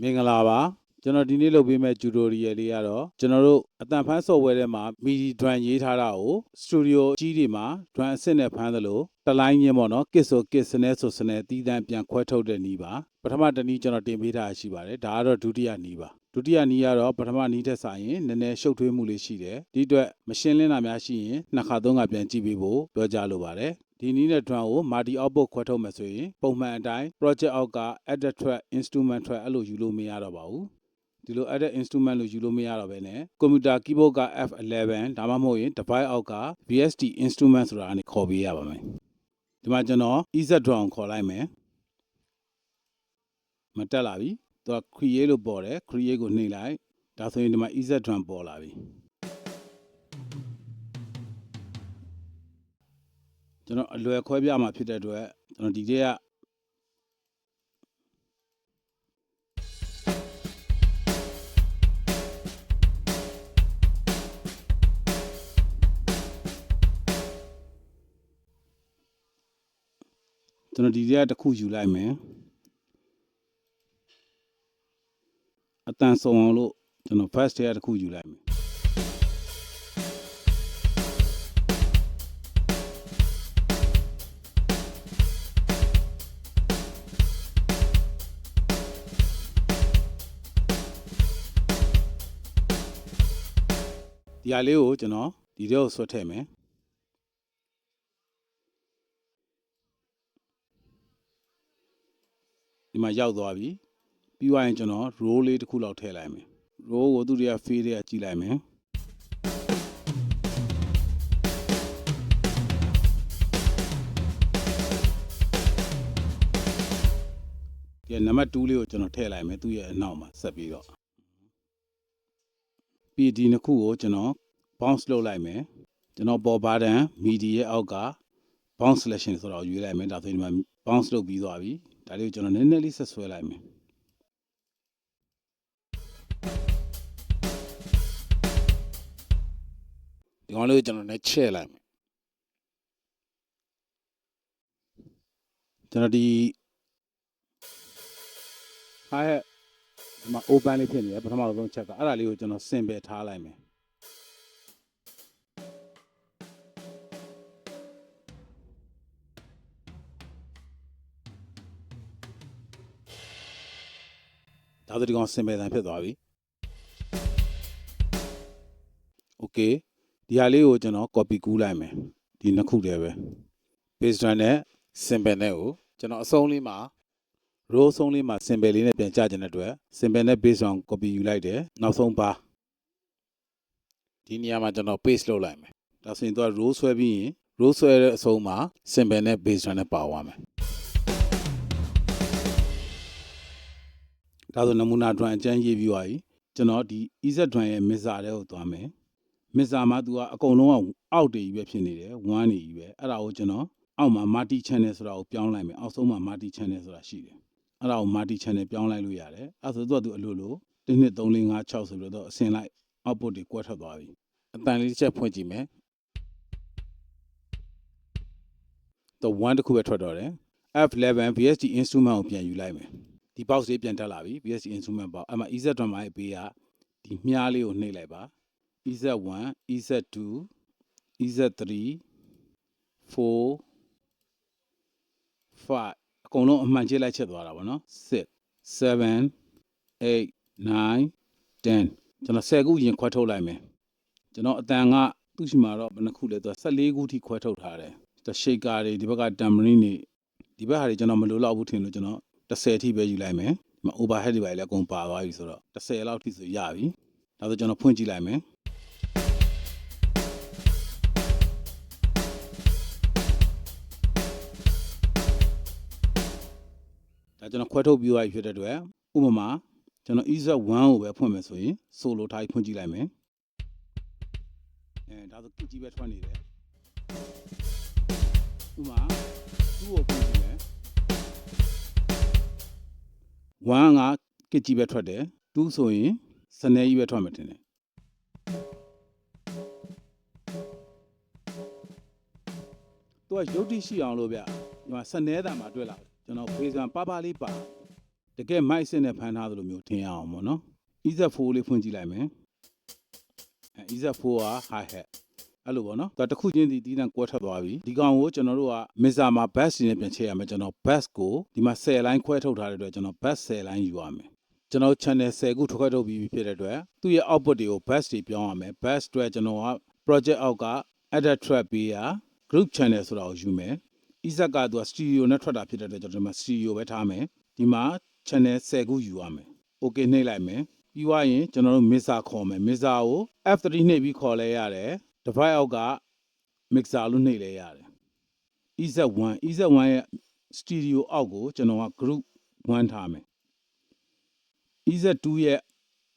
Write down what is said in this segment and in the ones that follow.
မင်္ဂလာပါကျွန်တော်ဒီနေ့လုပ်ပေးမဲ့ tutorial လေးကတော့ကျွန်တော်တို့အတန်ဖန်း software ထဲမှာ MIDI drum ရေးထားတာကို studio အကြီးတွေမှာ drum အစစ်နဲ့ဖမ်းသလိုတစ်လိုင်းချင်းပေါ့နော် kit ဆို kit စနဲဆိုစနဲတီးတန်းပြန်ခွဲထုတ်တဲ့နည်းပါပထမတစ်နည်းကျွန်တော်တင်ပေးထားရှိပါတယ်ဒါကတော့ဒုတိယနည်းပါဒုတိယနည်းကတော့ပထမနည်းထက်စာရင်နည်းနည်းရှုပ်ထွေးမှုလေးရှိတယ်ဒီအတွက်မရှင်းလင်းတာများရှိရင်နှစ်ခါသုံးခါပြန်ကြည့်ပေးဖို့ပြောကြားလိုပါတယ် ဒီနည်းနဲ့ drum ကို multi output ခွဲထုတ်မယ်ဆိုရင်ပုံမှန်အတိုင်း project အောက်က edit track instrument track အဲ့လိုယူလို့မရတော့ပါဘူးဒီလို edit instrument လို့ယူလို့မရတော့ဘဲနဲ့ computer keyboard က F11 ဒါမှမဟုတ်ရင် device အောက်က VST instrument ဆိုတာကနေခေါ်ပေးရပါမယ်ဒီမှာကျွန်တော် EZ drum ကိုခေါ်လိုက်မယ်မတက်လာပြီသူက create လို့ပေါ်တယ် create ကိုနှိပ်လိုက်ဒါဆိုရင်ဒီမှာ EZ drum ပေါ်လာပြီ ကျွန်တော်အလွယ်ခွဲပြမှာဖြစ်တဲ့အတွက်ကျွန်တော်ဒီတည်းကကျွန်တော်ဒီတည်းကတစ်ခုယူလိုက်မယ်အတန်ဆုံးအောင်လို့ကျွန်တော် first တည်းကတစ်ခုယူလိုက်မယ် ဒီဟာလေးကိုကျွန်တော်ဒီထဲကိုဆွတ်ထည့်မယ်ဒီမှာရောက်သွားပြီပြီးသွားရင်ကျွန်တော် row လေးတစ်ခုလောက်ထည့်လိုက်မယ် row ကိုသူတွေက fade တွေကကြည့်လိုက်မယ်ဒီနံပါတ်2လေးကိုကျွန်တော်ထည့်လိုက်မယ်သူ့ရဲ့အနောက်မှာဆက်ပြီးတော့ပြီးဒီနှစ်ခုကိုကျွန်တော် bounce လုပ်လိုက်မယ်ကျွန်တော်ပေါ်ပါတန် midi ရဲ့အောက်က bounce selection ဆိုတော့ရွေးလိုက်မယ်ဒါဆိုရင်ဒီမှာ bounce လုပ်ပြီးသွားပြီဒါလေးကိုကျွန်တော်နည်းနည်းလေးဆက်ဆွဲလိုက်မယ်ဒီကောင်လေးကိုကျွန်တော်လည်းချဲ့လိုက်မယ်ကျွန်တော်ဒီဟာရဲ့ဒီမှာ open လေးဖြစ်နေတယ်ပထမဆုံးချက်ကအဲ့ဒါလေးကိုကျွန်တော်စင်ပယ်ထားလိုက်မယ် ဒါဆိုဒီကောင်စင်ပယ်တန်ဖြစ်သွားပြီ okay ဒီဟာလေးကိုကျွန်တော် copy ကူးလိုက်မယ်ဒီနှစ်ခုတည်းပဲ page run နဲ့ symbol နဲ့ကိုကျွန်တော်အဆုံးလေးမှာ row ဆုံးလေးမှာ symbol လေးနဲ့ပြန်ကြခြင်းတဲ့အတွက် symbol နဲ့ base on copy ယူလိုက်တယ်နောက်ဆုံးပါဒီနေရာမှာကျွန်တော် paste လုပ်လိုက်မယ်ဒါဆိုရင်သူက row ဆွဲပြီးရင် row ဆွဲတဲ့အဆုံးမှာ symbol နဲ့ base on နဲ့ပါသွားမယ် ဒါဆိုနမူနာ drawing အကျန်းရေးပြီးသွားပြီကျွန်တော်ဒီ EZ drawing ရဲ့ mixer တဲ့ကိုသွားမယ် mixer မှာသူကအကုန်လုံးကအောက်တည်ကြီးပဲဖြစ်နေတယ်1နေကြီးပဲအဲ့ဒါကိုကျွန်တော်အောက်မှာ multi channel ဆိုတာကိုပြောင်းလိုက်မယ်အောက်ဆုံးမှာ multi channel ဆိုတာရှိတယ်အဲ့ဒါကို multi channel ပြောင်းလိုက်လို့ရတယ်အဲ့ဒါဆိုတော့သူအလိုလို1 2 3 4 5 6ဆိုပြီးတော့အစင်လိုက် output တွေကွက်ထွက်သွားပြီအတန်လေးတစ်ချက်ဖွင့်ကြည့်မယ်တော့1တစ်ခုပဲထွက်တော့တယ် F11 VST instrument ကိုပြန်ယူလိုက်မယ် ဒီ box လေးပြန်တက်လာပြီ VST instrument box အဲ့မှာ EZ drum ရဲ့ဘေးကဒီမြားလေးကိုနှိပ်လိုက်ပါ EZ1 EZ2 EZ3 4 5အကုန်လုံးအမှန်ချင်းလိုက်ချက်သွားတာဗောနော်6 7 8 9 10ကျွန်တော်10ခုရင်ခွဲထုတ်လိုက်မယ်ကျွန်တော်အတန်ကသူ့ရှိမှာတော့ဘယ်နှခုလဲသူ14ခုထိခွဲထုတ်ထားတယ်တရှိတ်ကာတွေဒီဘက်ကတမ်မရင်းတွေဒီဘက်ဟာတွေကျွန်တော်မလိုတော့ဘူးထင်လို့ကျွန်တော် 10ထိပဲယူလိုက်မယ်ဒီမှာ overhead တွေပါလည်းအကုန်ပါသွားပြီဆိုတော့10လောက်ထိဆိုရပြီဒါဆိုကျွန်တော်ဖွင့်ကြည့်လိုက်မယ်ဒါကျွန်တော်ခွဲထုတ်ပြီးသွားပြီဖြစ်တဲ့အတွက်ဥပမာကျွန်တော် EZ1 ကိုပဲဖွင့်မယ်ဆိုရင် solo ထားပြီးဖွင့်ကြည့်လိုက်မယ်အဲဒါဆိုကြည့်ကြည့်ပဲထွက်နေတယ်ဥပမာ2ကိုဖွင့် 1ကကြည့်ကြည့်ပဲထွက်တယ်2ဆိုရင်စနေကြီးပဲထွက်မှာတင်တယ်သူကရုပ်တိရှိအောင်လို့ဗျဒီမှာစနေတံမှာတွေ့လာတယ်ကျွန်တော်ဖေးစံပါပါလေးပါတကယ်မိုက်စစ်နဲ့ဖမ်းထားသလိုမျိုးထင်ရအောင်ပေါ့နော် EZ4 လေးဖွင့်ကြည့်လိုက်မယ်အဲ EZ4 က hi hat အဲ့လိုပေါ့နော်ဒါတစ်ခုချင်းဒီတီးတန်းကွဲထွက်သွားပြီဒီကောင်ကိုကျွန်တော်တို့ကမစ်ဇာမှာ bass နေနဲ့ပြန်ချိန်ရမယ်ကျွန်တော် bass ကိုဒီမှာ10 line ခွဲထုတ်ထားတဲ့အတွက်ကျွန်တော် bass 10 line ယူရမယ်ကျွန်တော် channel 10ခုထုတ်ခွဲထုတ်ပြီးပြီဖြစ်တဲ့အတွက်သူ့ရဲ့ output တွေကို bass တွေပြောင်းရမယ် bass အတွက်ကျွန်တော်က project အောက်က edit track ပေးရ group channel ဆိုတာကိုယူမယ် Isaac ကသူက stereo နဲ့ထွက်တာဖြစ်တဲ့အတွက်ကျွန်တော်ဒီမှာ stereo ပဲထားမယ်ဒီမှာ channel 10ခုယူရမယ် okay နှိပ်လိုက်မယ်ပြီးွားရင်ကျွန်တော်တို့ mixer ခေါ်မယ် mixer ကို F3 နှိပ်ပြီးခေါ်လဲရတယ် device အောက်က mixer လို့နှိပ်လဲရတယ် EZ1 EZ1 ရဲ့ stereo အောက်ကိုကျွန်တော်က group 1ထားမယ် EZ2 ရဲ့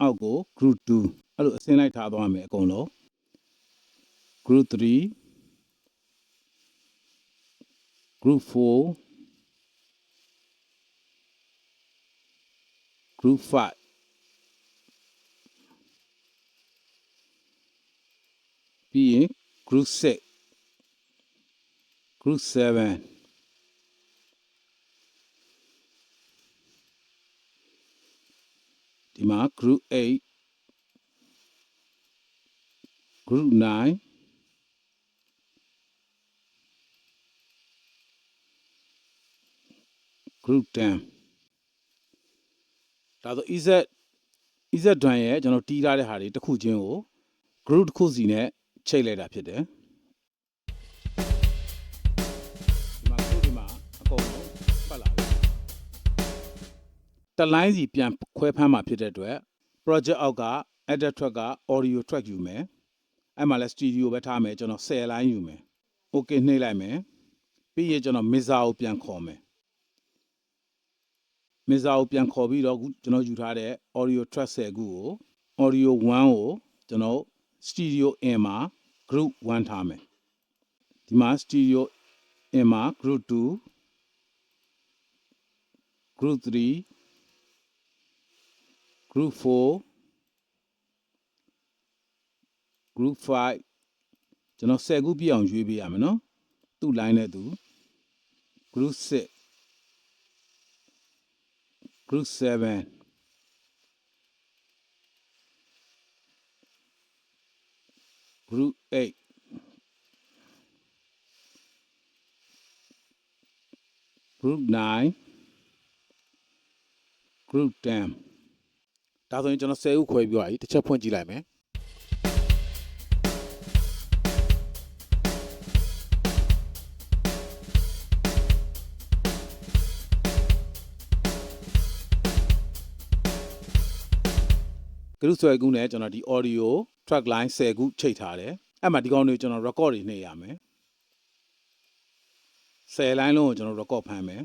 အောက်ကို group 2အဲ့လိုအစင်းလိုက်ထားသွားမယ်အကုန်လုံး group 3 group 4 group 5 ပြီးရင် group 6 group 7 ဒီမှာ group 8 group 9 group 10ဒါဆို EZ EZ ဒွန်ရဲ့ကျွန်တော်တီးထားတဲ့ဟာတွေတစ်ခုချင်းကို group တစ်ခုစီနဲ့ ချိတ်လိုက်တာဖြစ်တယ်ဒီမှာ group ဒီမှာအကုန်လုံးပတ်လာပြီတလိုင်းစီပြန်ခွဲဖမ်းမှာဖြစ်တဲ့အတွက် project အောက်က edit track က audio track ယူမယ်အဲ့မှာလဲ studio ပဲထားမယ်ကျွန်တော်10 line ယူမယ် okay နှိပ်လိုက်မယ်ပြီးရင်ကျွန်တော် mixer ကိုပြန်ခေါ်မယ်မစ်ဇာကိုပြန်ခေါ်ပြီးတော့အခုကျွန်တော်ယူထားတဲ့ audio track 10ခုကို audio 1ကိုကျွန်တော် stereo in မှာ group 1ထားမယ်ဒီမှာ stereo in မှာ group 2 group 3 group 4 group 5ကျွန်တော်10ခုပြည့်အောင်ရွေးပေးရမယ်နော်သူ့ line နဲ့သူ group 6 group 7 group 8 group 9 group 10ဒါဆိုရင်ကျွန်တော်10ခုခွဲပြီးသွားပြီတစ်ချက်ဖွင့်ကြည့်လိုက်မယ် ဂရုဆွဲကူးနဲ့ကျွန်တော်ဒီ audio track line 10ခုချိန်ထားတယ်အဲ့မှာဒီကောင်တွေကျွန်တော် record တွေနှိပ်ရမယ်10 line လုံးကိုကျွန်တော် record ဖမ်းမယ်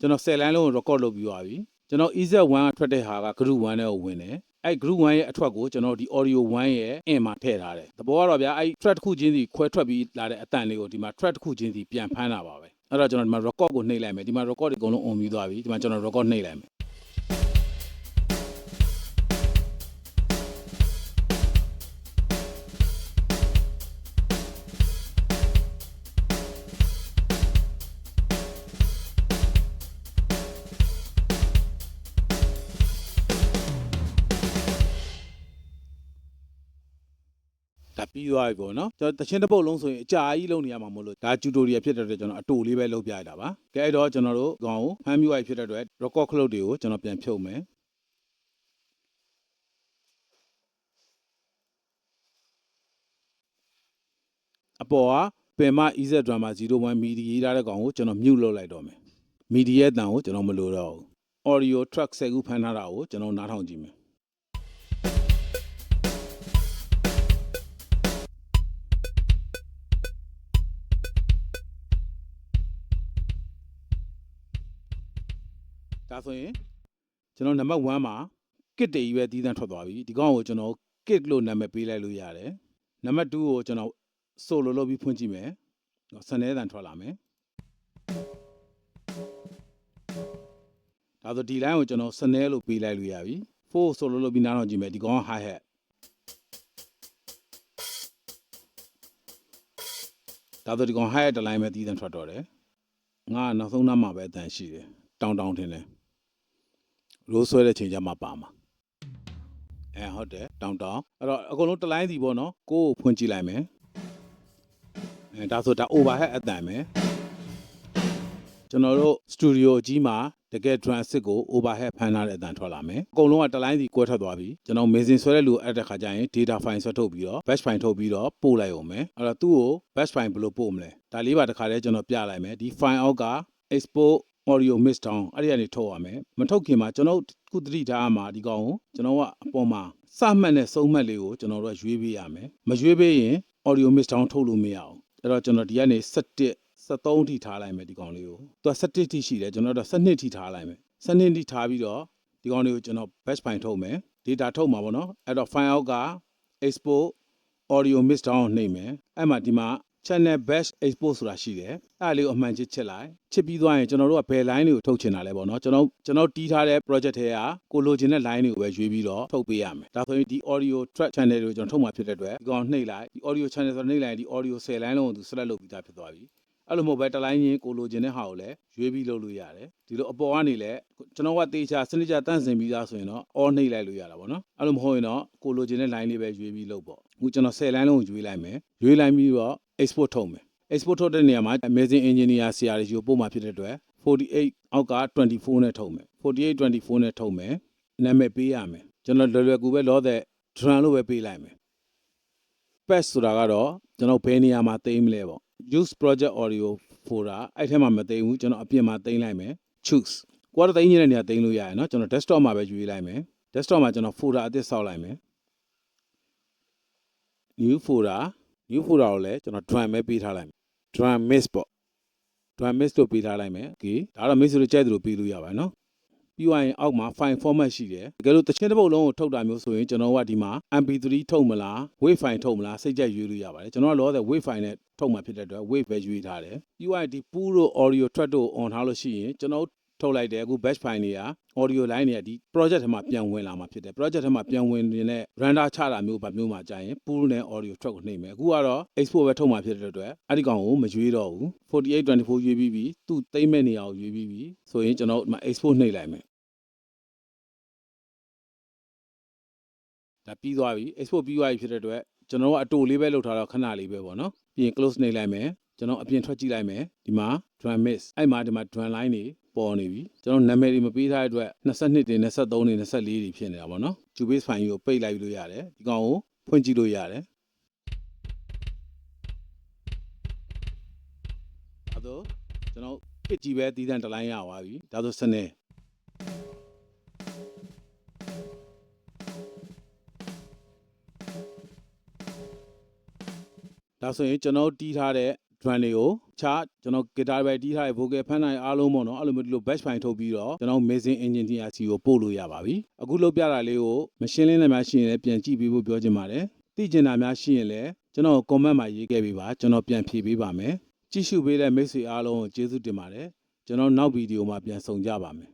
ကျွန်တော်10 line လုံးကို record လုပ်ပြီးသွားပြီကျွန်တော် EZ1 ကထွက်တဲ့ဟာက group 1နဲ့ကိုဝင်တယ်အဲ့ group 1ရဲ့အထွက်ကိုကျွန်တော်ဒီ audio 1ရဲ့ in မှာထည့်ထားတယ်။သဘောကတော့ဗျာအဲ့ track တစ်ခုချင်းစီခွဲထွက်ပြီးလာတဲ့အတန်လေးကိုဒီမှာ track တစ်ခုချင်းစီပြန်ဖမ်းတာပါပဲ။ အဲ့တော့ကျွန်တော်ဒီမှာ record ကိုနှိပ်လိုက်မယ်။ဒီမှာ record တွေအကုန်လုံး on ပြီးသွားပြီ။ဒီမှာကျွန်တော် record နှိပ်လိုက်မယ်။ ဒါပြီးသွားပြီပေါ့နော်ကျွန်တော်တချင်းတစ်ပုတ်လုံးဆိုရင်အကြာကြီးလုံးနေရမှာမဟုတ်လို့ဒါကျူတိုရီယယ်ဖြစ်တဲ့အတွက်ကျွန်တော်အတူလေးပဲလုပ်ပြရတာပါကဲအဲ့တော့ကျွန်တော်တို့ကောင်ကိုဖမ်းပြီးသွားပြီဖြစ်တဲ့အတွက် record ခလုတ်တွေကိုကျွန်တော်ပြန်ဖြုတ်မယ်အပေါ်ကပင်မ EZ drama 01 MIDI ရေးထားတဲ့ကောင်ကိုကျွန်တော် mute လုပ်လိုက်တော့မယ် MIDI ရဲ့အတန်ကိုကျွန်တော်မလိုတော့ဘူး audio track 10ခုဖမ်းထားတာကိုကျွန်တော်နားထောင်ကြည့်မယ် ဒါဆိုရင်ကျွန်တော်နံပါတ်1မှာ kit တွေကြီးပဲတည်တံ့ထွက်သွားပြီဒီကောင်ကိုကျွန်တော် kit လို့နာမည်ပေးလိုက်လို့ရတယ်နံပါတ်2ကိုကျွန်တော် solo လုပ်ပြီးဖွင့်ကြည့်မယ်စနေတန်ထွက်လာမယ်ဒါဆိုဒီ line ကိုကျွန်တော်စနေလို့ပေးလိုက်လို့ရပြီ4 solo လုပ်ပြီးနားထောင်ကြည့်မယ်ဒီကောင်က hi hat ဒါဆိုဒီကောင် high တစ်လိုင်းပဲတည်တဲ့ထွက်တော့တယ်ငါကနောက်ဆုံးနားမှာပဲအတန်ရှိတယ်တောင်းတောင်းထင်တယ် ရိုးဆွဲတဲ့ချိန်ကျမှပါမှာအဲဟုတ်တယ်တောင်းတောင်းအဲ့တော့အကုန်လုံးတစ်လိုင်းစီပေါ့နော်ကိုကိုဖွင့်ကြည့်လိုက်မယ်အဲဒါဆိုဒါ overhead အတန်ပဲကျွန်တော်တို့စတူဒီယိုကြီးမှာတကယ် drum set ကို overhead ဖမ်းထားတဲ့အတန်ထွက်လာမယ်အကုန်လုံးကတစ်လိုင်းစီကွဲထွက်သွားပြီကျွန်တော် mixing ဆွဲတဲ့လူအဲ့တဲ့ခါကျရင် data file ဆွဲထုတ်ပြီးတော့ batch file ထုတ်ပြီးတော့ပို့လိုက်အောင်မယ်အဲ့တော့သူ့ကို batch file ဘယ်လိုပို့မလဲဒါလေးပါတစ်ခါတည်းကျွန်တော်ပြလိုက်မယ်ဒီ file အောက်က export audio mix down အဲ့ဒီကနေထုတ်ရမယ်မထုတ်ခင်မှာကျွန်တော်ခုသတိထားမှာဒီကောင်ကိုကျွန်တော်ကအပေါ်မှာစမှတ်နဲ့စုံမှတ်လေးကိုကျွန်တော်တို့ကရွေးပေးရမယ်မရွေးပေးရင် audio mix down ထုတ်လို့မရအောင်အဲ့တော့ကျွန်တော်ဒီကနေ17 73ထိထားလိုက်မယ်ဒီကောင်လေးကိုသူက17ထိရှိတယ်ကျွန်တော်တို့12ထိထားလိုက်မယ်12ထိထားပြီးတော့ဒီကောင်လေးကိုကျွန်တော် batch file ထုတ်မယ် data ထုတ်မှာပေါ့နော်အဲ့တော့ file အောက်က export audio mix down နှိပ်မယ်အဲ့မှာဒီမှာ channel batch export ဆိုတာရှိတယ်အဲ့ဒါလေးကိုအမှန်ချစ်ချစ်လိုက်ချစ်ပြီးသွားရင်ကျွန်တော်တို့ကဘယ် line တွေကိုထုတ်ချင်တာလဲပေါ့နော်ကျွန်တော်ကျွန်တော်တီးထားတဲ့ project ထဲကကိုလိုချင်တဲ့ line တွေကိုပဲရွေးပြီးတော့ထုတ်ပေးရမယ်ဒါဆိုရင်ဒီ audio track channel တွေကိုကျွန်တော်ထုတ်မှာဖြစ်တဲ့အတွက်ဒီကောင်နှိပ်လိုက်ဒီ audio channel ဆိုတော့နှိပ်လိုက်ရင်ဒီ audio 10 line လုံးကိုသူ select လုပ်ပြီးသားဖြစ်သွားပြီအဲ့လိုမဟုတ်ပဲတစ်လိုင်းချင်းကိုလိုချင်တဲ့ဟာကိုလည်းရွေးပြီးလုပ်လို့ရတယ်ဒီလိုအပေါ်ကနေလည်းကျွန်တော်ကတေချာစနစ်ကြတန့်စင်ပြီးသားဆိုရင်တော့ all နှိပ်လိုက်လို့ရတာပေါ့နော်အဲ့လိုမဟုတ်ရင်တော့ကိုလိုချင်တဲ့ line လေးပဲရွေးပြီးလုပ်ပေါ့အခုကျွန်တော်10 line လုံးကိုရွေးလိုက်မယ်ရွေးလိုက်ပြီးတော့ export ထုတ်မယ် export ထုတ်တဲ့နေရာမှာ amazing engineer ဆရာတွေကိုပို့မှာဖြစ်တဲ့အတွက်48အောက်က24နဲ့ထုတ်မယ်48 24နဲ့ထုတ်မယ်နာမည်ပေးရမယ်ကျွန်တော်လွယ်လွယ်ကူပဲလောတဲ့ drum လို့ပဲပေးလိုက်မယ် patch ဆိုတာကတော့ကျွန်တော်ဘယ်နေရာမှာသိမ်းမလဲပေါ့ use project audio folder အဲ့ထဲမှာမသိမ်းဘူးကျွန်တော်အပြင်မှာသိမ်းလိုက်မယ် choose ကိုယ်တော့သိမ်းနေတဲ့နေရာသိမ်းလို့ရရနော်ကျွန်တော် desktop မှာပဲယူလိုက်မယ် desktop မှာကျွန်တော် folder အသစ်ဆောက်လိုက်မယ် new folder new folder ကိုလည်းကျွန်တော် drum ပဲပေးထားလိုက်မယ် drum mix ပေါ့ drum mix လို့ပေးထားလိုက်မယ် okay ဒါတော့ mix လို့ကြိုက်သလိုပေးလို့ရပါတယ်เนาะပြီးသွားရင်အောက်မှာ file format ရှိတယ်တကယ်လို့တစ်ချင်းတစ်ပုတ်လုံးကိုထုတ်တာမျိုးဆိုရင်ကျွန်တော်ကဒီမှာ mp3 ထုတ်မလား wave file ထုတ်မလားစိတ်ကြိုက်ရွေးလို့ရပါတယ်ကျွန်တော်ကလောဆယ် wave file နဲ့ထုတ်မှာဖြစ်တဲ့အတွက် wave ပဲရွေးထားတယ်ပြီးသွားရင်ဒီ pool တို့ audio track တို့ on ထားလို့ရှိရင်ကျွန်တော် ထုတ်လိုက်တယ်အခု batch file တွေက audio line တွေကဒီ project ထဲမှာပြန်ဝင်လာမှာဖြစ်တယ် project ထဲမှာပြန်ဝင်နေတဲ့ render ချတာမျိုးဗမျိုးမှာကြာရင် pool နဲ့ audio track ကိုနှိပ်မယ်အခုကတော့ export ပဲထုတ်မှာဖြစ်တဲ့အတွက်အဲ့ဒီကောင်ကိုမရွေးတော့ဘူး4824ရွေးပြီးပြီသူ့သိမ့်မဲ့နေရာကိုရွေးပြီးပြီဆိုရင်ကျွန်တော်ဒီမှာ export နှိပ်လိုက်မယ်ဒါပြီးသွားပြီ export ပြီးသွားပြီဖြစ်တဲ့အတွက်ကျွန်တော်ကအတူလေးပဲလုပ်ထားတော့ခဏလေးပဲပေါ့နော်ပြီးရင် close နှိပ်လိုက်မယ်ကျွန်တော်အပြင်ထွက်ကြည့်လိုက်မယ်ဒီမှာ drum mix အဲ့မှာဒီမှာ drum line တွေ ပေါ်နေပြီကျွန်တော်နာမည်တွေမပေးထားတဲ့အတွက်22တွေ23တွေ24တွေဖြစ်နေတာပေါ့နော် Cubase file ကိုပိတ်လိုက်လို့ရတယ်ဒီကောင်ကိုဖွင့်ကြည့်လို့ရတယ်ဒါဆိုကျွန်တော်ကစ်ကြီးပဲတည်တံတစ်လိုင်းရသွားပြီဒါဆိုစနေဒါဆိုရင်ကျွန်တော်တီးထားတဲ့ drum တွေကိုချာကျွန်တော် guitar ပဲတီးထားတဲ့ vocal ဖမ်းနိုင်အားလုံးပေါ့နော်အဲ့လိုမျိုးဒီလို batch file ထုတ်ပြီးတော့ကျွန်တော် mixing engineer စီကိုပို့လို့ရပါပြီအခုလုပ်ပြတာလေးကိုမရှင်းလင်းလည်းများရှိရင်လည်းပြန်ကြည့်ပေးဖို့ပြောချင်ပါတယ်သိကျင်တာများရှိရင်လည်းကျွန်တော် comment မှာရေးခဲ့ပေးပါကျွန်တော်ပြန်ဖြေပေးပါမယ်ကြည့်ရှုပေးတဲ့မိတ်ဆွေအားလုံးကိုကျေးဇူးတင်ပါတယ်ကျွန်တော်နောက်ဗီဒီယိုမှာပြန်ဆောင်ကြပါမယ်